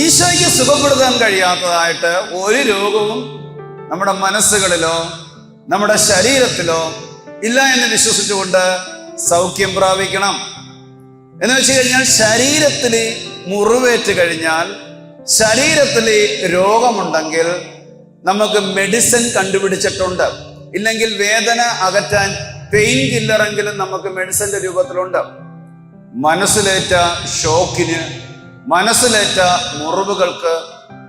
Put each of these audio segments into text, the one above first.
ഈശോയ്ക്ക് സുഖപ്പെടുത്താൻ കഴിയാത്തതായിട്ട് ഒരു രോഗവും നമ്മുടെ മനസ്സുകളിലോ നമ്മുടെ ശരീരത്തിലോ ഇല്ല എന്ന് വിശ്വസിച്ചുകൊണ്ട് സൗഖ്യം പ്രാപിക്കണം. എന്ന് വെച്ച് കഴിഞ്ഞാൽ ശരീരത്തിൽ മുറിവേറ്റ് കഴിഞ്ഞാൽ ശരീരത്തിൽ രോഗമുണ്ടെങ്കിൽ നമുക്ക് മെഡിസിൻ കണ്ടുപിടിച്ചിട്ടുണ്ട്. ഇല്ലെങ്കിൽ വേദന അകറ്റാൻ പെയിൻ കില്ലറെങ്കിലും നമുക്ക് മെഡിസിന്റെ രൂപത്തിലുണ്ട്. മനസ്സിലേറ്റ ഷോക്കിന് മനസ്സിലേറ്റ മുറിവുകൾക്ക്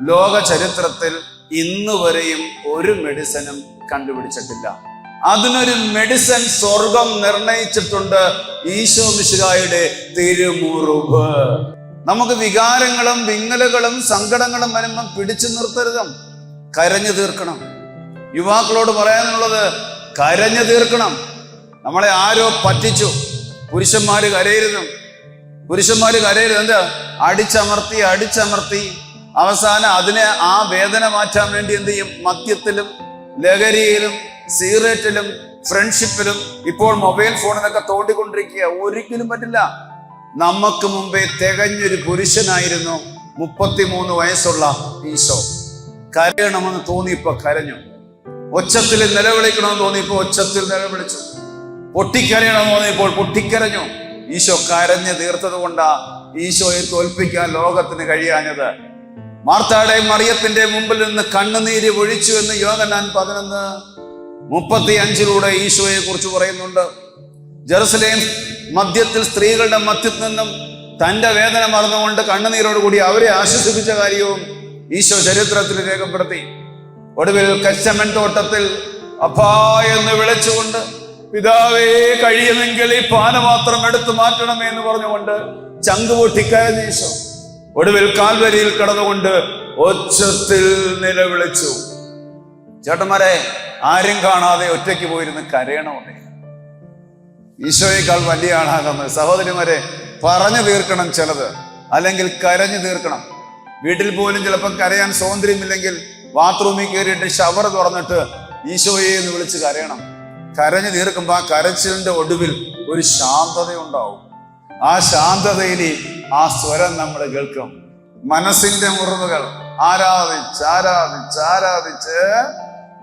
ലോക ചരിത്രത്തിൽ ഇന്ന് വരെയും ഒരു മെഡിസിനും കണ്ടുപിടിച്ചിട്ടില്ല. അതിനൊരു മെഡിസിൻ സ്വർഗം നിർണയിച്ചിട്ടുണ്ട് ഈശോ മിശുകായുടെ തിരുമുറിവ്. നമുക്ക് വികാരങ്ങളും വിങ്ങലുകളും സങ്കടങ്ങളും വരുമ്പം പിടിച്ചു നിർത്തരുതും. കരഞ്ഞു തീർക്കണം. യുവാക്കളോട് പറയാനുള്ളത് കരഞ്ഞു തീർക്കണം. നമ്മളെ ആരോ പറ്റിച്ചു. പുരുഷന്മാര് കരയരുതും. പുരുഷന്മാര് കരയരുത്. എന്താ? അടിച്ചമർത്തി അടിച്ചമർത്തി. അവസാനം അതിനെ ആ വേദന മാറ്റാൻ വേണ്ടി എന്ത് ചെയ്യും? മദ്യത്തിലും ലഹരിയിലും സിഗരറ്റിലും ഫ്രണ്ട്ഷിപ്പിലും ഇപ്പോൾ മൊബൈൽ ഫോണിലൊക്കെ തോണ്ടിക്കൊണ്ടിരിക്കുക ഒരിക്കലും പറ്റില്ല. നമുക്ക് മുമ്പേ തികഞ്ഞൊരു പുരുഷനായിരുന്നു മുപ്പത്തിമൂന്ന് വയസ്സുള്ള ഈശോ. കരയണമെന്ന് തോന്നിയപ്പോ കരഞ്ഞു. ഒച്ചത്തിൽ നിലവിളിക്കണമെന്ന് തോന്നിയപ്പോ ഒച്ചത്തിൽ നിലവിളിച്ചു. പൊട്ടിക്കരയണമെന്ന് തോന്നിയപ്പോൾ പൊട്ടിക്കരഞ്ഞു. ഈശോ കരഞ്ഞ് തീർത്തത് കൊണ്ടാ ഈശോയെ തോൽപ്പിക്കാൻ ലോകത്തിന് കഴിയാഞ്ഞത്. മാർത്താടെ മറിയത്തിന്റെ മുമ്പിൽ നിന്ന് കണ്ണുനീര് ഒഴിച്ചു എന്ന് യോഗനാൻ പതിനൊന്ന് മുപ്പത്തി അഞ്ചിലൂടെ ഈശോയെ കുറിച്ച് പറയുന്നുണ്ട്. ജെറുസലേം മദ്യത്തിൽ സ്ത്രീകളുടെ മധ്യത്തിൽ നിന്നും തന്റെ വേദന മറന്നുകൊണ്ട് കണ്ണുനീരോട് കൂടി അവരെ ആശ്വസിപ്പിച്ച കാര്യവും ഈശോ ചരിത്രത്തിൽ രേഖപ്പെടുത്തി. ഒടുവിൽ കച്ചമൻ തോട്ടത്തിൽ അപ്പാ എന്ന് വിളിച്ചുകൊണ്ട് പിതാവേ കഴിയുമെങ്കിൽ ഈ പാനപാത്രം എടുത്തു മാറ്റണമേ എന്ന് പറഞ്ഞുകൊണ്ട് ചങ്ക് പൊട്ടിക്കരഞ്ഞ ഈശോ ഒടുവിൽ കാൽവരിയിൽ കടന്നുകൊണ്ട് ഒച്ചത്തിൽ നിലവിളിച്ചു. ചേട്ടന്മാരെ ആരും കാണാതെ ഒറ്റയ്ക്ക് പോയിരുന്ന് കരയണമുണ്ടേ ഈശോയേക്കാൾ വലിയ ആളാകുന്നത് സഹോദരിമാരെ പറഞ്ഞു തീർക്കണം ചിലത്. അല്ലെങ്കിൽ കരഞ്ഞു തീർക്കണം. വീട്ടിൽ പോലും ചിലപ്പോൾ കരയാൻ സ്വാതന്ത്ര്യമില്ലെങ്കിൽ ബാത്റൂമിൽ കയറിയിട്ട് ഷവർ തുറന്നിട്ട് ഈശോയെ എന്ന് വിളിച്ച് കരയണം. കരഞ്ഞു തീർക്കുമ്പോൾ ആ കരച്ചിലിന്റെ ഒടുവിൽ ഒരു ശാന്തത ഉണ്ടാവും ആ ശാന്തതയിൽ ആ സ്വരം നമ്മൾ കേൾക്കും. മനസ്സിന്റെ മുറിവുകൾ ആരാധിച്ച് ആരാധിച്ച് ആരാധിച്ച്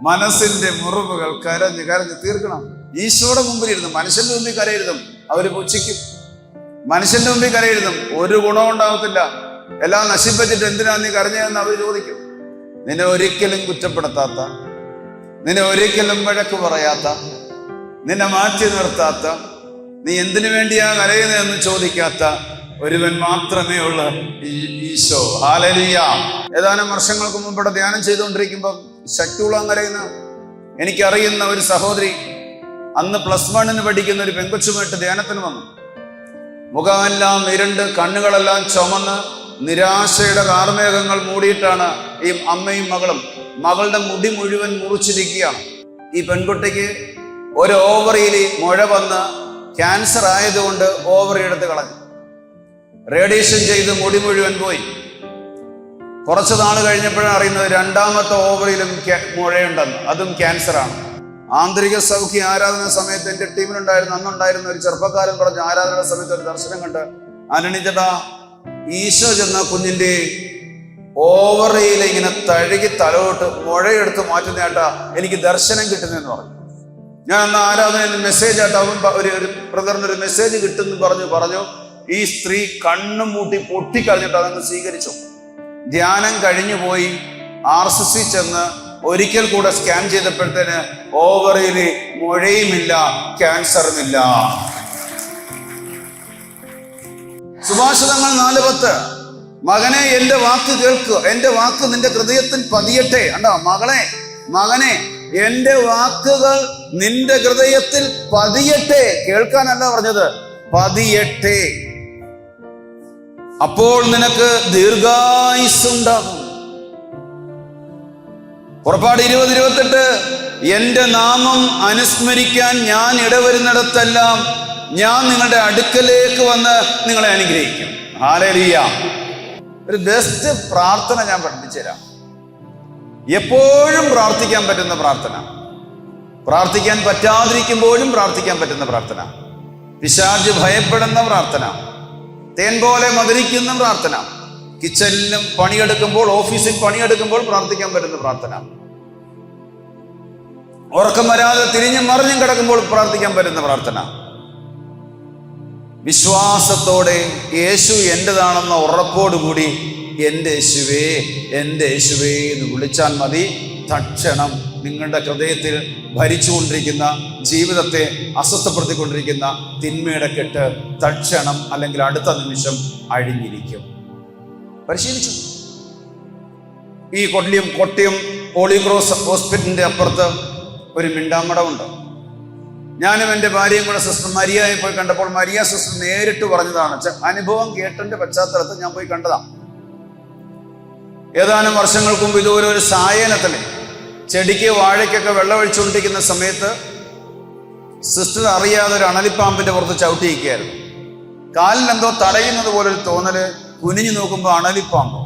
മനസ്സിന്റെ മുറിവുകൾ കരഞ്ഞ് കരഞ്ഞ് തീർക്കണം. ഈശോയുടെ മുമ്പിൽ ഇരുന്ന് മനുഷ്യന്റെ മുമ്പിൽ കരയരുതും. അവർ പുച്ഛിക്കും. മനുഷ്യന്റെ മുമ്പിൽ കരയരുതും. ഒരു ഗുണവും ഉണ്ടാവത്തില്ല. എല്ലാം നശിപ്പിച്ചിട്ട് എന്തിനാ നീ കരഞ്ഞതെന്ന് അവർ ചോദിക്കും. നിന്നെ ഒരിക്കലും കുറ്റപ്പെടുത്താത്ത നിന്നെ ഒരിക്കലും വഴക്ക് പറയാത്ത നിന്നെ മാറ്റി നിർത്താത്ത നീ എന്തിനു വേണ്ടിയാ കരയുന്നതെന്ന് ചോദിക്കാത്ത ഒരുവൻ മാത്രമേ ഉള്ള ഈശോ. ഹാലലിയ ഏതാനും വർഷങ്ങൾക്ക് മുമ്പ് ഇവിടെ ധ്യാനം ചെയ്തുകൊണ്ടിരിക്കുമ്പോൾ ശക്തിയുള്ളാൻ കരയുന്ന എനിക്കറിയുന്ന ഒരു സഹോദരി അന്ന് പ്ലസ് വണ്ണിന് പഠിക്കുന്ന ഒരു പെങ്കൊച്ചുമായിട്ട് ധ്യാനത്തിന് വന്നു. മുഖമെല്ലാം ഇരുണ്ട് കണ്ണുകളെല്ലാം ചുമന്ന് നിരാശയുടെ കാർമേഘങ്ങൾ മൂടിയിട്ടാണ് ഈ അമ്മയും മകളും മകളുടെ മുടി മുഴുവൻ മുറിച്ചിരിക്കുകയാണ്. ഈ പെൺകുട്ടിക്ക് ഒരു ഓവറിയിൽ മുഴ വന്ന് ക്യാൻസർ ആയതുകൊണ്ട് ഓവറി എടുത്ത് കളഞ്ഞു. റേഡിയേഷൻ ചെയ്ത് മുടി മുഴുവൻ പോയി. കുറച്ച് നാൾ കഴിഞ്ഞപ്പോഴാണ് അറിയുന്നത് രണ്ടാമത്തെ ഓവറിലും മുഴയുണ്ടെന്ന്. അതും ക്യാൻസറാണ് ആന്തരിക സൗഖ്യ ആരാധന സമയത്ത് എന്റെ ടീമിലുണ്ടായിരുന്ന അന്നുണ്ടായിരുന്ന ഒരു ചെറുപ്പക്കാരൻ പറഞ്ഞ ആരാധന സമയത്ത് ഒരു ദർശനം കണ്ട് അനണിജടാ ഈശോ ചെന്ന കുഞ്ഞിന്റെ ഓവറയിൽ ഇങ്ങനെ തഴുകി തലോട്ട് മുഴയെടുത്ത് മാറ്റുന്നേട്ടാ എനിക്ക് ദർശനം കിട്ടുന്നതെന്ന് പറഞ്ഞു. ഞാൻ അന്ന് ആരാധനയിൽ മെസ്സേജ് ആയിട്ട് ഒരു ബ്രദറിന് ഒരു മെസ്സേജ് കിട്ടുന്നു പറഞ്ഞു പറഞ്ഞു ഈ സ്ത്രീ കണ്ണും മൂട്ടി പൊട്ടിക്കളഞ്ഞിട്ട് അതങ്ങ് സ്വീകരിച്ചു. ധ്യാനം കഴിഞ്ഞു പോയി. ആർ സി സി ചെന്ന് ഒരിക്കൽ കൂടെ സ്കാൻ ചെയ്തപ്പോഴത്തേന് ഓവറിയിൽ മുഴയുമില്ല ക്യാൻസറുമില്ല. സുഭാഷിതങ്ങൾ നാല് പത്ത്. മകനെ എന്റെ വാക്ക് കേൾക്കുക എന്റെ വാക്ക് നിന്റെ ഹൃദയത്തിൽ പതിയട്ടെ. അണ്ടോ മകളെ മകനെ എന്റെ വാക്കുകൾ നിന്റെ ഹൃദയത്തിൽ പതിയട്ടെ. കേൾക്കാനല്ല പറഞ്ഞത്. പതിയട്ടെ. അപ്പോൾ നിനക്ക് ദീർഘായുസുണ്ടാകും പുറപ്പാട് ഇരുപത് ഇരുപത്തെട്ട്. എന്റെ നാമം അനുസ്മരിക്കാൻ ഞാൻ ഇടവരുന്നിടത്തെല്ലാം ഞാൻ നിങ്ങളുടെ അടുക്കലേക്ക് വന്ന് നിങ്ങളെ അനുഗ്രഹിക്കും. ഹാലലിയ ഒരു ബെസ്റ്റ് പ്രാർത്ഥന ഞാൻ പഠിപ്പിച്ചു തരാം എപ്പോഴും പ്രാർത്ഥിക്കാൻ പറ്റുന്ന പ്രാർത്ഥന. പ്രാർത്ഥിക്കാൻ പറ്റാതിരിക്കുമ്പോഴും പ്രാർത്ഥിക്കാൻ പറ്റുന്ന പ്രാർത്ഥന. പിശാജ് ഭയപ്പെടുന്ന പ്രാർത്ഥന. തേൻ പോലെ മധുരിക്കുന്ന പ്രാർത്ഥന. കിച്ചണിലും പണിയെടുക്കുമ്പോൾ ഓഫീസിൽ പണിയെടുക്കുമ്പോൾ പ്രാർത്ഥിക്കാൻ പറ്റുന്ന പ്രാർത്ഥന. ഉറക്കം വരാതെ തിരിഞ്ഞും മറിഞ്ഞും കിടക്കുമ്പോൾ പ്രാർത്ഥിക്കാൻ പറ്റുന്ന പ്രാർത്ഥന. വിശ്വാസത്തോടെ യേശു എന്റെതാണെന്ന ഉറപ്പോടുകൂടി എന്റെ യേശുവേ എന്റെ യേശുവേ എന്ന് വിളിച്ചാൽ മതി തക്ഷണം നിങ്ങളുടെ ഹൃദയത്തിൽ ഭരിച്ചുകൊണ്ടിരിക്കുന്ന ജീവിതത്തെ അസ്വസ്ഥപ്പെടുത്തിക്കൊണ്ടിരിക്കുന്ന തിന്മയുടെ കെട്ട് തക്ഷണം അല്ലെങ്കിൽ അടുത്ത നിമിഷം അഴിഞ്ഞിരിക്കും. പരിശീലിച്ചു. ഈ കൊട്ടിയും കൊട്ടിയം പോളിക്രോസ് ഹോസ്പിറ്റലിന്റെ അപ്പുറത്ത് ഒരു മിണ്ടാമടമുണ്ട് ഞാനും എന്റെ ഭാര്യയും കൂടെ സിസ്റ്റർ മരിയയെ പോയി കണ്ടപ്പോൾ മരിയ സിസ്റ്റർ നേരിട്ട് പറഞ്ഞതാണ് അനുഭവം കേട്ടതിന്റെ പശ്ചാത്തലത്തിൽ ഞാൻ പോയി കണ്ടതാണ് ഏതാനും വർഷങ്ങൾക്ക് മുമ്പ് ഇതുപോലെ ഒരു സായനത്തിൽ ചെടിക്ക് വാഴയ്ക്കൊക്കെ വെള്ളമൊഴിച്ചുകൊണ്ടിരിക്കുന്ന സമയത്ത് സിസ്റ്റർ അറിയാതെ ഒരു അണലിപ്പാമ്പിന്റെ പുറത്ത് ചവിട്ടിയിരിക്കുകയായിരുന്നു കാലിലെന്തോ തടയുന്നത് പോലെ ഒരു തോന്നൽ കുനിഞ്ഞു നോക്കുമ്പോൾ അണലിപ്പാമ്പ്.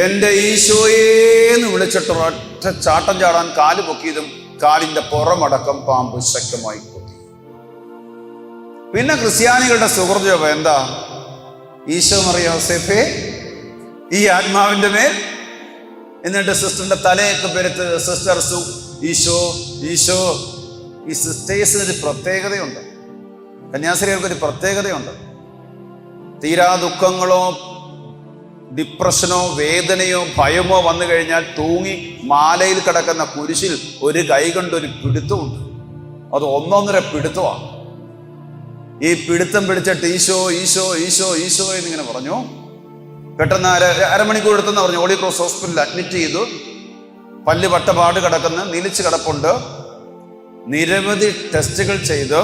എന്റെ ഈശോയേന്ന് വിളിച്ചിട്ട് ഒറ്റ ചാട്ടം ചാടാൻ കാൽ പൊക്കിയതും കാലിന്റെ പുറമടക്കം പാമ്പ് ശക്തമായി കൊത്തി പിന്നെ ക്രിസ്ത്യാനികളുടെ സുഹൃത്തുജപം എന്താ? ഈശോ മറിയോ സെഫേ ഈ ആത്മാവിന്റെ മേൽ എന്നിട്ട് സിസ്റ്ററിന്റെ തലയൊക്കെ പെരുത്ത് സിസ്റ്റർ സു ഈശോ ഈശോ. ഈ സിസ്റ്റേഴ്സിന് ഒരു പ്രത്യേകതയുണ്ട്. കന്യാസ്ത്രീകൾക്ക് ഒരു പ്രത്യേകതയുണ്ട്. തീരാ ദുഃഖങ്ങളോ ഡിപ്രഷനോ വേദനയോ ഭയമോ വന്നു കഴിഞ്ഞാൽ തൂങ്ങി മാലയിൽ കിടക്കുന്ന കുരിശിൽ ഒരു കൈ കൊണ്ട് ഒരു പിടുത്തമുണ്ട്. അത് ഒന്നൊന്നര പിടുത്തമാണ്. ഈ പിടുത്തം പിടിച്ചിട്ട് ഈശോ ഈശോ ഈശോ ഈശോ എന്നിങ്ങനെ പറഞ്ഞു. പെട്ടെന്ന് അര അരമണിക്കൂർ എടുത്തെന്ന് പറഞ്ഞു. ഓളി ക്രോസ് ഹോസ്പിറ്റലിൽ അഡ്മിറ്റ് ചെയ്തു. പല്ല് വട്ടപാട് കിടക്കുന്ന. നിലച്ച് കിടപ്പുണ്ട്. നിരവധി ടെസ്റ്റുകൾ ചെയ്ത്.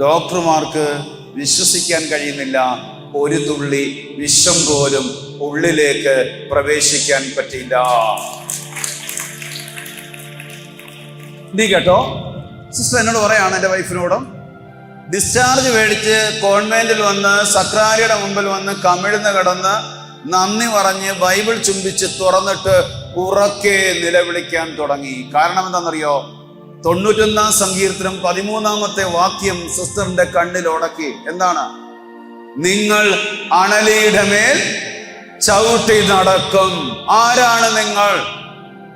ഡോക്ടർമാർക്ക് വിശ്വസിക്കാൻ കഴിയുന്നില്ല. ഒരു തുള്ളി വിഷം പോലും ഉള്ളിലേക്ക് പ്രവേശിക്കാൻ പറ്റില്ല നീ കേട്ടോ? സിസ്റ്റർ എന്നോട് പറയാണ് എന്റെ വൈഫിനോടും ഡിസ്ചാർജ് മേടിച്ച് കോൺവെന്റിൽ വന്ന് സക്രാരിയുടെ മുമ്പിൽ വന്ന് കമിഴ്ന്ന് കിടന്ന് നന്ദി പറഞ്ഞ് ബൈബിൾ ചുംബിച്ച് തുറന്നിട്ട് ഉറക്കെ നിലവിളിക്കാൻ തുടങ്ങി. കാരണം എന്താണെന്നറിയോ? തൊണ്ണൂറ്റൊന്നാം സങ്കീർത്തനം പതിമൂന്നാമത്തെ വാക്യം സിസ്റ്ററിന്റെ കണ്ണിൽ ഉടക്കി. എന്താണ്? നിങ്ങൾ അണലിയുടെ മേൽ ചവിട്ടി നടക്കും. ആരാണ് നിങ്ങൾ?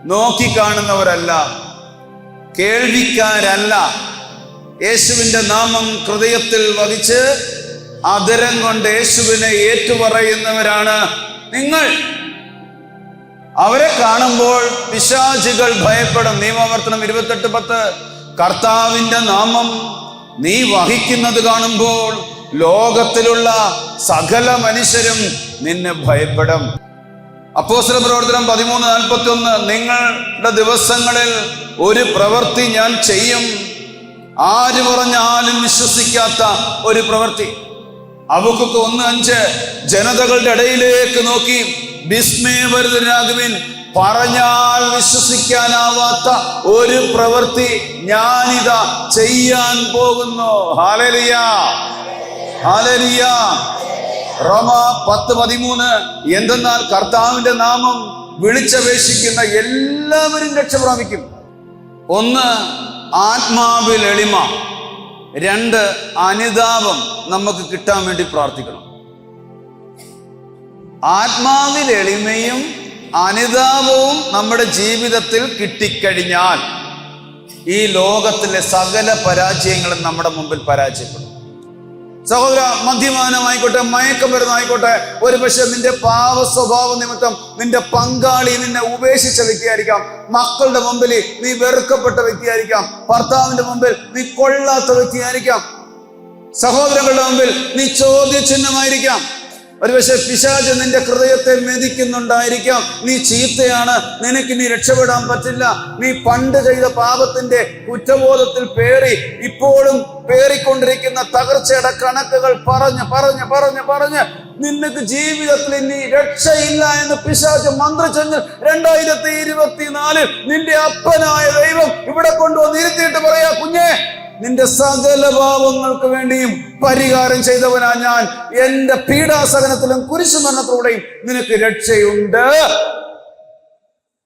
നോക്കിക്കാണുന്നവരല്ല കേൾവിക്കാരല്ല. യേശുവിന്റെ നാമം ഹൃദയത്തിൽ വഹിച്ച് അതിരം കൊണ്ട് യേശുവിനെ ഏറ്റുപറയുന്നവരാണ് നിങ്ങൾ. അവരെ കാണുമ്പോൾ പിശാചികൾ ഭയപ്പെടും. നിയമവർത്തനം ഇരുപത്തെട്ട് പത്ത്. കർത്താവിന്റെ നാമം നീ വഹിക്കുന്നത് കാണുമ്പോൾ ലോകത്തിലുള്ള സകല മനുഷ്യരും നിന്നെ ഭയപ്പെടും. അപ്പോസ്തല പ്രവർത്തനം പതിമൂന്ന് നാൽപ്പത്തി ഒന്ന് നിങ്ങളുടെ ദിവസങ്ങളിൽ ഒരു പ്രവൃത്തി ഞാൻ ചെയ്യും. ആര് പറഞ്ഞാലും വിശ്വസിക്കാത്ത ഒരു പ്രവൃത്തി. അവക്കൊക്കെ ഒന്ന് അഞ്ച് ജനതകളുടെ ഇടയിലേക്ക് നോക്കി വിസ്മയഭരിതരാകുവിൻ പറഞ്ഞാൽ വിശ്വസിക്കാനാവാത്ത ഒരു പ്രവൃത്തി ഞാനിതാ ചെയ്യാൻ പോകുന്നു. ഹാലരിയ ഹാലരിയ റോമ പത്ത് പതിമൂന്ന് എന്തെന്നാൽ കർത്താവിന്റെ നാമം വിളിച്ചപേക്ഷിക്കുന്ന എല്ലാവരും രക്ഷ പ്രാപിക്കും ഒന്ന് ആത്മാവിൽ എളിമ രണ്ട് അനുതാപം നമുക്ക് കിട്ടാൻ വേണ്ടി പ്രാർത്ഥിക്കണം. ആത്മാവിൽ എളിമയും അനുതാപവും നമ്മുടെ ജീവിതത്തിൽ കിട്ടിക്കഴിഞ്ഞാൽ ഈ ലോകത്തിലെ സകല പരാജയങ്ങളും നമ്മുടെ മുമ്പിൽ പരാജയപ്പെടും. സഹോദര മദ്യപാനമായിക്കോട്ടെ മയക്കമരുന്നായിക്കോട്ടെ ഒരു പക്ഷെ നിന്റെ പാവ സ്വഭാവ നിമിത്തം നിന്റെ പങ്കാളി നിന്നെ ഉപേക്ഷിച്ച വ്യക്തിയായിരിക്കാം. മക്കളുടെ മുമ്പിൽ നീ വെറുക്കപ്പെട്ട വ്യക്തിയായിരിക്കാം. ഭർത്താവിന്റെ മുമ്പിൽ നീ കൊള്ളാത്ത വ്യക്തിയായിരിക്കാം. സഹോദരങ്ങളുടെ മുമ്പിൽ നീ ചോദ്യചിഹ്നമായിരിക്കാം. ഒരുപക്ഷെ പിശാജ് നിന്റെ ഹൃദയത്തെ മെതിക്കുന്നുണ്ടായിരിക്കാം. നീ ചീത്തയാണ്. നിനക്ക് നീ രക്ഷപ്പെടാൻ പറ്റില്ല. നീ പണ്ട് ചെയ്ത പാപത്തിന്റെ കുറ്റബോധത്തിൽ പേറി ഇപ്പോഴും പേറിക്കൊണ്ടിരിക്കുന്ന തകർച്ചയുടെ കണക്കുകൾ പറഞ്ഞ് പറഞ്ഞ് പറഞ്ഞ് പറഞ്ഞ് നിനക്ക് ജീവിതത്തിൽ ഇനി രക്ഷയില്ല എന്ന് പിശാച് മന്ത്രിച്ചെങ്കിൽ രണ്ടായിരത്തി ഇരുപത്തിനാലിൽ നിന്റെ അപ്പനായ ദൈവം ഇവിടെ കൊണ്ടുവന്ന് ഇരുത്തിയിട്ട് പറയാ കുഞ്ഞേ നിന്റെ സകല പാപങ്ങൾക്ക് വേണ്ടിയും പരിഹാരം ചെയ്തവനാ ഞാൻ. എന്റെ പീഡാസഹനത്തിലും കുരിശുമരണത്തിലൂടെയും നിനക്ക് രക്ഷയുണ്ട്.